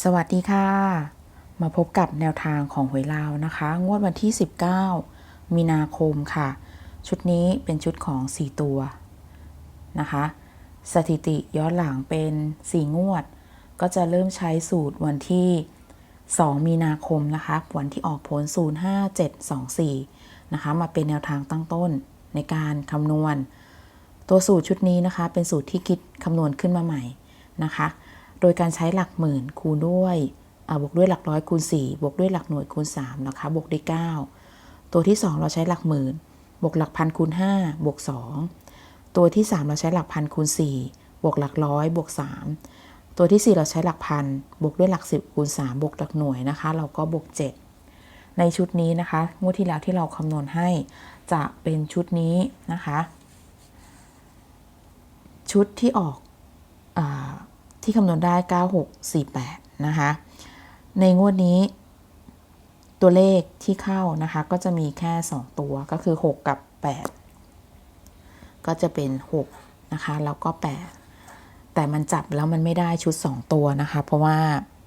สวัสดีค่ะ มาพบกับแนวทางของหวยลาวนะคะ งวดวันที่ 19 มีนาคมค่ะ ชุดนี้เป็นชุดของ 4 ตัวนะคะ สถิติย้อนหลังเป็น 4 งวด ก็จะเริ่มใช้สูตรวันที่ 2 มีนาคมนะคะ วันที่ออกผล 05724 นะคะ มาเป็นแนวทางตั้งต้นในการคำนวณ ตัวสูตรชุดนี้นะคะ เป็นสูตรที่คิดคำนวณขึ้นมาใหม่นะคะ โดยการใช้หลักหมื่นคูณด้วยบวกด้วยหลักร้อยคูณ 4 บวกด้วยหลักหน่วยคูณ3นะคะบวกด้วย9ตัวที่ 2 เราใช้หลักหมื่น บวกหลักพันคูณ 5 บวก 2 ตัวที่ 3 เราใช้หลักพันคูณ 4 บวกหลักร้อยบวก 3 ตัวที่ 4 เราใช้หลักพันบวกด้วยหลัก 10คูณ3บวกหลักหน่วยนะคะ เราก็บวก 7 ในชุดนี้นะคะงวดที่แล้วที่เราคำนวณให้จะเป็นชุดนี้นะคะ ชุดที่ออกอ ที่คำนวณได้ 9648 นะคะ ในงวดนี้ ตัวเลขที่เข้านะคะ ก็จะมีแค่ 2 ตัวก็คือ 6 กับ 8 ก็จะเป็น 6 นะคะ แล้วก็ 8 แต่มันจับแล้วมันไม่ได้ชุด 2 ตัวนะคะ เพราะว่า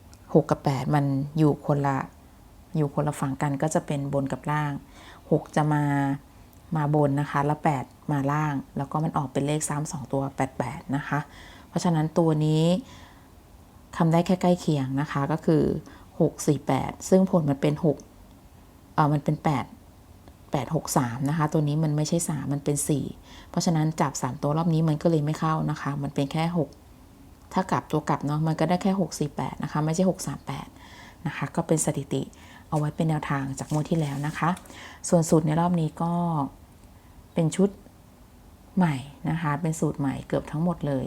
6 กับ 8 มันอยู่คนละอยู่คนละฝั่งกันก็จะเป็นบนกับล่าง 6 จะมามาบนนะคะ แล้ว 8 มาล่าง แล้วก็มันออกเป็นเลขซ้ำ2ตัว 88 นะคะ ราะฉะนั้นตัวนี้ทำได้แค่ใกล้เคียงนะคะก็คือ 6 4 8 ซึ่งผลมันเป็น6เออมันเป็น 8 8 6 3 นะคะ ตัวนี้มันไม่ใช่ 3 มันเป็น 4 เพราะฉะนั้นจับ 3 ตัวรอบนี้มันก็เลยไม่เข้านะคะ มันเป็นแค่ 6 ถ้ากลับตัวกลับเนาะมันก็ได้แค่ 6 4 8 นะคะ ไม่ใช่ 6 3 8 นะคะ ก็เป็นสถิติเอาไว้เป็นแนวทางจากงวดที่แล้วนะคะ ส่วนสูตรในรอบนี้ก็เป็นชุดใหม่นะคะ เป็นสูตรใหม่เกือบทั้งหมดเลย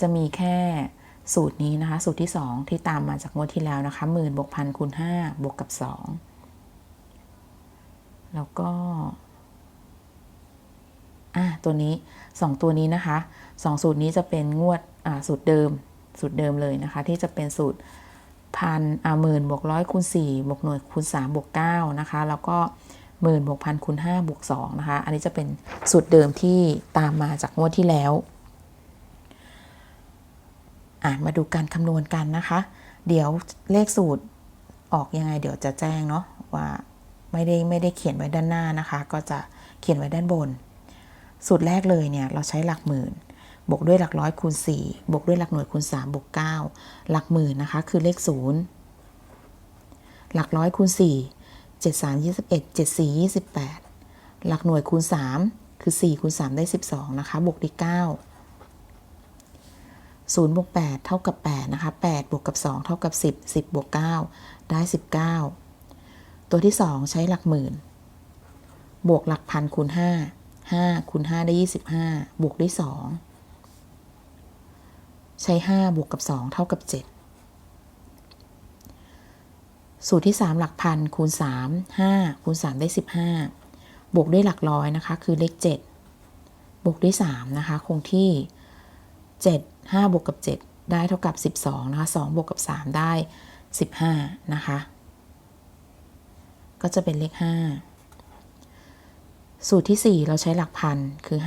จะมีแค่สูตรนี้นะคะ สูตรที่ 2 ที่ตามมาจากงวดที่แล้วนะคะหมื่นบวกพันคูณ5บวกกับ 2 แล้วก็อะตัวนี้ 2 ตัวนี้นะคะ 2 สูตรนี้จะเป็นงวดอ่าสูตรเดิม สูตรเดิมเลยนะคะ ที่จะเป็นสูตรพันอ่าหมื่นบวกร้อยคูณ4บวกหน่วยคูณ3บวก9นะคะ แล้วก็หมื่นบวกพันคูณ5บวก2นะคะ อันนี้จะเป็นสูตรเดิมที่ตามมาจากงวดที่แล้ว อะมาดูการคำนวณกันนะคะ เดี๋ยวเลขสูตรออกยังไงเดี๋ยวจะแจ้งเนาะว่าไม่ได้ไม่ได้เขียนไว้ด้านหน้านะคะ ก็จะเขียนไว้ด้านบน สูตรแรกเลยเนี่ยเราใช้หลักหมื่น บวกด้วยหลักร้อยคูณ4บวกด้วยหลักหน่วยคูณ3บวก9หลักหมื่นนะคะ คือเลข0หลักร้อยคูณ4 7 3 21 7 4 28 หลักหน่วยคูณ 3 คือ4คูณ3ได้ 12 นะคะ บวกด้วย9 0บวก8เท่ากับ8นะคะ8บวกกับ2เท่ากับ 10 10บวก9ได้ 19 ตัวที่ 2 ใช้หลักหมื่น บวกหลักพันคูณ 5 5คูณ5ได้ 25 บวกด้วย 2 ใช้ 5 บวกกับ 2 เท่ากับ 7 สูตรที่ 3 หลักพันคูณ 3 5คูณ 3 ได้ 15 บวกด้วยหลักร้อยนะคะ คือเลข 7 บวกด้วย 3 นะคะ คงที่ 7 5บวกกับ 7 ได้เท่ากับ 12 นะคะ2บวกกับ 3 ได้ 15 นะคะ ก็จะเป็นเลข 5 สูตรที่ 4 เราใช้หลักพันคือ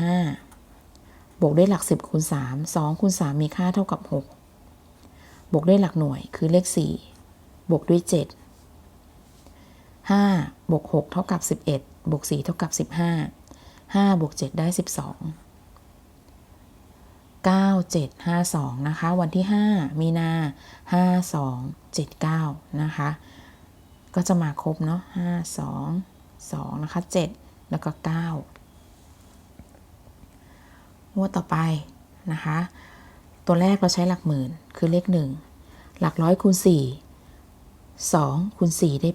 5 บวกด้วยหลัก 10คูณ3 2คูณ3มีค่าเท่ากับ 6 บวกด้วยหลักหน่วยคือเลข 4 บวกด้วย 7 5บวก6เท่ากับ 11 บวก 4 เท่ากับ 15 5บวก7ได้ 12 9752 นะคะ วันที่ 5 มีนา 5279 นะคะ ก็จะมาครบเนาะ5 2 2 นะคะ 7 แล้วก็ 9งวดต่อไปนะคะ ตัวแรกเราใช้หลักหมื่นคือเลข 1 หลักร้อยคูณ 4 2คูณ4 ได้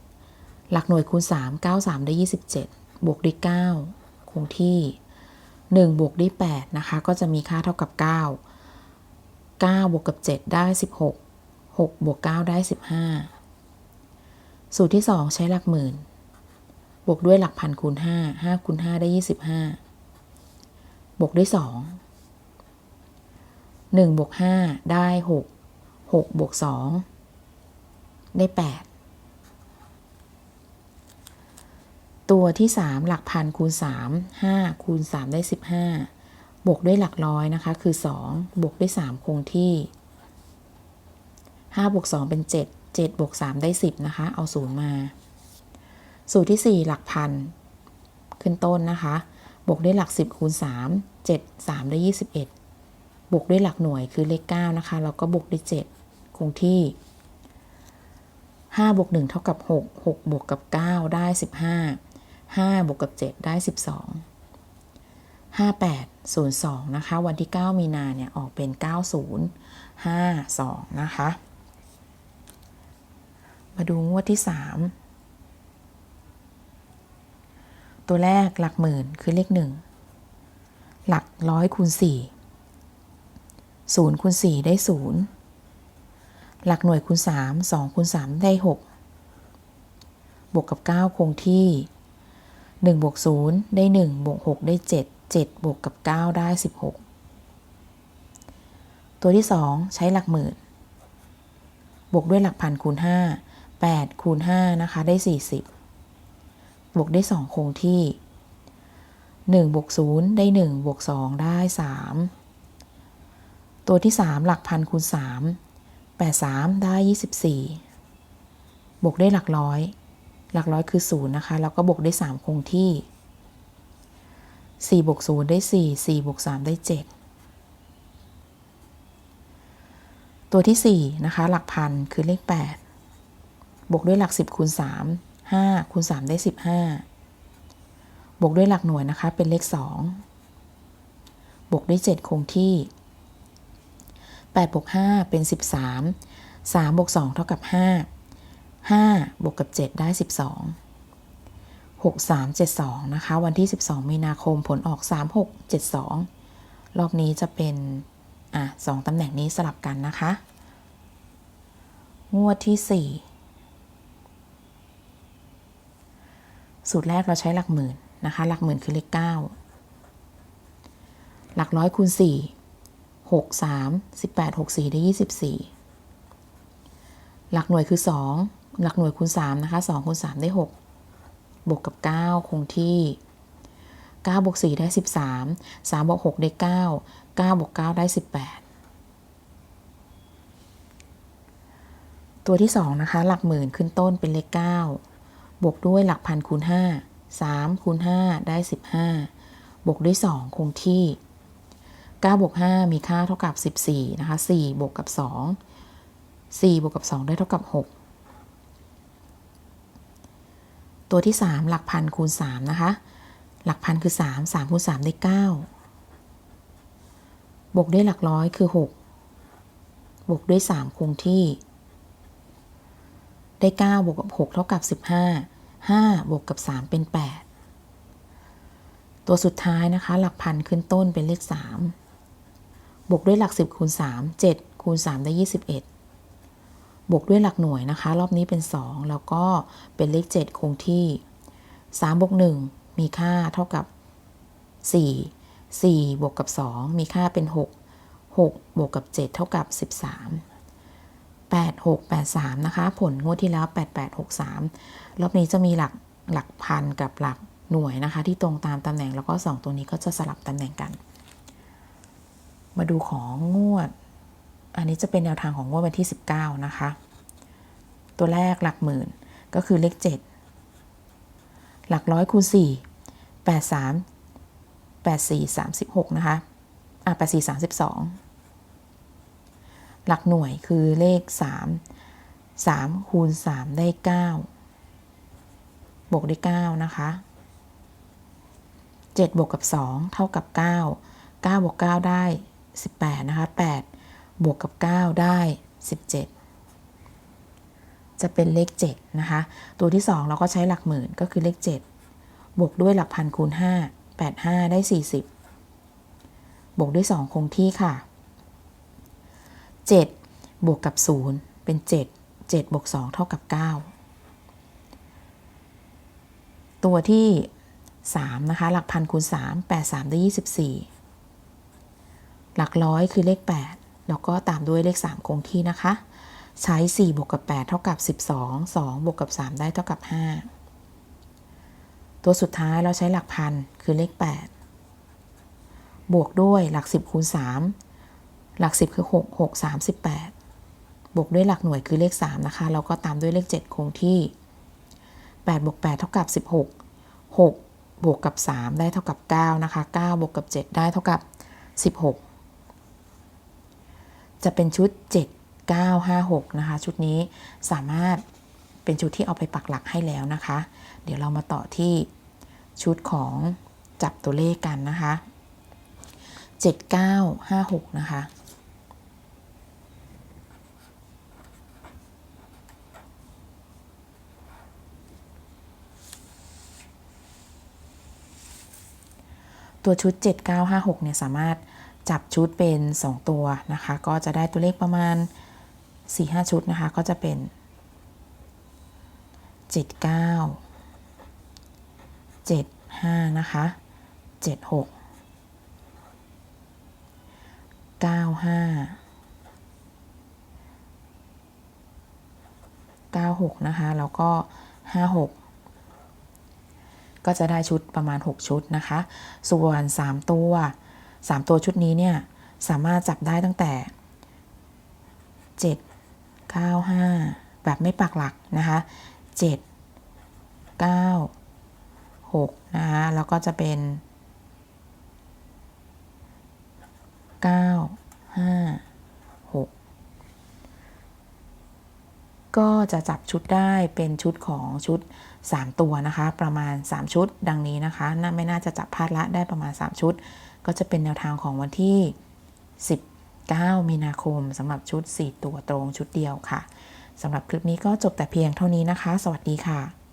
8 หลักหน่วยคูณ 3 9 3 ได้ 27 บวกด้วย9คงที่ 1บวกด้วย8นะคะ ก็จะมีค่าเท่ากับ 9 9 บวกกับ 7 ได้ 16 6 บวก 9 ได้ 15 สูตรที่ 2 ใช้หลักหมื่น บวกด้วยหลักพันคูณ 5 5คูณ5ได้ 25 บวกด้วย 2 1 บวก 5 ได้ 6 6 บวก 2 ได้ 8 ตัวที่ 3 หลักพันคูณ 3 5 คูณ 3 ได้ 15 บวกด้วยหลักร้อยนะคะ คือ 2 บวกด้วย 3 คงที่ 5 บวก 2 เป็น 7 7 บวก 3 ได้ 10 นะคะ เอา 0 มา สูตรที่ 4 หลักพัน ขึ้นต้นนะคะ บวกด้วยหลัก 10 คูณ 3 7 3 ได้ 21 บวกด้วยหลักหน่วยคือเลข 9 นะคะ แล้วก็บวกด้วย 7 คงที่5บวก1เท่ากับ 6 6 บวกกับ 9 ได้ 15 5บวกกับ 7 ได้ 12 5802 นะคะ วันที่ 9 มีนาเนี่ย ออกเป็น 9052 นะคะ มาดูงวดที่ 3 ตัวแรกหลักหมื่นคือเลข 1 หลักร้อยคูณ 4 0คูณ4ได้ 0 หลักหน่วยคูณ 3 2คูณ3ได้ 6 บวกกับ 9 คงที่ 1บวก0ได้1บวก6ได้ 7 7 บวกกับ 9 ได้ 16 ตัวที่ 2 ใช้หลักหมื่น บวกด้วยหลักพันคูณ 5 8คูณ5นะคะ ได้ 40 บวกได้ 2 คงที่1บวก0ได้ 1 บวก 2 ได้ 3 ตัวที่ 3 หลักพันคูณ 3 8 3 ได้ 24 บวกได้หลักร้อย หลักร้อยคือ0นะคะ แล้วก็บวกได้ 3 คงที่ 4 บวก 0 ได้ 4 4 บวก 3 ได้ 7 ตัวที่ 4 นะคะ หลักพันคือเลข 8 บวกด้วยหลัก 10คูณ3 5คูณ3ได้ 15 บวกด้วยหลักหน่วยนะคะ เป็นเลข 2 บวกด้วย 7 คงที่ 8 บวก 5 เป็น 13 3 บวก 2 เท่ากับ 5 5 บวกกับ 7 ได้ 12 6372 นะคะ วันที่ 12 มีนาคมผลออก 3672 รอบนี้จะเป็น อะสองตำแหน่งนี้สลับกันนะคะ งวดที่ 4 สูตรแรกเราใช้หลักหมื่นนะคะ หลักหมื่นคือเลข 9 หลักร้อยคูณ 4 6 3 18 6 4 ได้ 24 หลักหน่วยคือ 2 หลักหน่วยคูณ3นะคะ2คูณ3ได้ 6 บวกกับ 9 คงที่9บวก4ได้ 13 3บวก6ได้ 9 9บวก9ได้ 18 ตัวที่ 2 นะคะ หลักหมื่นขึ้นต้นเป็นเลข 9 บวกด้วยหลักพันคูณ 5 3คูณ5ได้ 15 บวกด้วย 2 คงที่9บวก5มีค่าเท่ากับ 14 นะคะ4บวกกับ 2 4บวกกับ 2 ได้เท่ากับ 6 ตัวที่ 3 หลักพันคูณ3นะคะ หลักพันคือ 3 3คูณ3ได้ 9 บวกด้วยหลักร้อยคือ 6 บวกด้วย 3 คงที่ ได้ 9 บวกกับ 6 เท่ากับ 15 5 บวกกับ 3 เป็น 8 ตัวสุดท้ายนะคะ หลักพันขึ้นต้นเป็นเลข 3 บวกด้วยหลัก 10คูณ3 7คูณ3ได้ 21 บวกด้วยหลักหน่วยนะคะ รอบนี้เป็น 2 แล้วก็เป็นเลข 7 คงที่ 3 บวก 1 มีค่าเท่ากับ 4 4 บวกกับ 2 มีค่าเป็น 6 6 บวกกับ 7 เท่ากับ 13 8 6 8 3 นะคะ ผลงวดที่แล้ว 8 8 6 3 รอบนี้จะมีหลักหลักพันกับหลักหน่วยนะคะ ที่ตรงตามตำแหน่งแล้วก็ 2 ตัวนี้ก็จะสลับตำแหน่งกัน มาดูของงวด อันนี้จะเป็นแนวทางของงวดวันที่ 19 นะคะ ตัวแรกหลักหมื่นก็คือเลข 7 หลักร้อยคูณ4 8 3 8 4 36 นะคะ อะ8 4 32 หลักหน่วยคือเลข 3 3คูณ3ได้ 9 บวกได้ 9 นะคะ 7 บวกกับ 2 เท่ากับ 9 9 บวก 9 ได้ 18 นะคะ 8 บวกกับ 9 ได้ 17 จะเป็นเลข 7 นะคะ ตัวที่ 2 เราก็ใช้หลักหมื่นก็คือเลข 7 บวกด้วยหลักพันคูณ 5 8 5 ได้ 40 บวกด้วย 2 คงที่ค่ะ 7 บวกกับ 0 เป็น 7 7 บวก 2 เท่ากับ 9 ตัวที่ 3 นะคะ หลักพันคูณ 3 8 3 ได้ 24 หลักร้อยคือเลข 8 แล้วก็ตามด้วยเลข 3 คงที่นะคะ ใช้ 4 บวกกับ 8 เท่ากับ 12 2 บวกกับ 3 ได้เท่ากับ 5 ตัวสุดท้ายเราใช้หลักพันคือเลข 8 บวกด้วยหลัก 10คูณ3 หลัก 10 คือ 6 6 38 บวกด้วยหลักหน่วยคือเลข 3 นะคะแล้วก็ตามด้วยเลข 7 คงที่ 8 บวก 8 เท่ากับ 16 6 บวกกับ 3 ได้เท่ากับ 9 นะคะ 9 บวกกับ 7 ได้เท่ากับ 16 จะเป็นชุด 7 9 5 6 นะคะ ชุดนี้สามารถเป็นชุดที่เอาไปปักหลักให้แล้วนะคะ เดี๋ยวเรามาต่อที่ชุดของจับตัวเลขกันนะคะ 7956 นะคะตัวชุด 7956 เนี่ยสามารถ จับชุดเป็น 2 ตัวนะคะ ก็จะได้ตัวเลขประมาณ 4-5 ชุดนะคะ ก็จะเป็น 79 75 นะคะ 76 95 96 นะคะ แล้วก็ 56 ก็จะได้ชุดประมาณ 6 ชุดนะคะ ส่วน 3 ตัว 3 ตัวชุดนี้เนี่ยสามารถจับได้ตั้งแต่ 7 9 5 แบบไม่ปักหลักนะคะ 7 9 6 นะคะแล้วก็จะเป็น 9 5 6 ก็จะจับชุดได้เป็นชุดของชุด 3 ตัวนะคะ ประมาณ 3 ชุดดังนี้นะคะน่าไม่น่าจะจับพลาดละได้ประมาณ 3 ชุด ก็จะเป็นแนวทางของวันที่ 19 มีนาคมสำหรับชุด 4 ตัวตรงชุดเดียวค่ะสำหรับคลิปนี้ก็จบแต่เพียงเท่านี้นะคะ สวัสดีค่ะ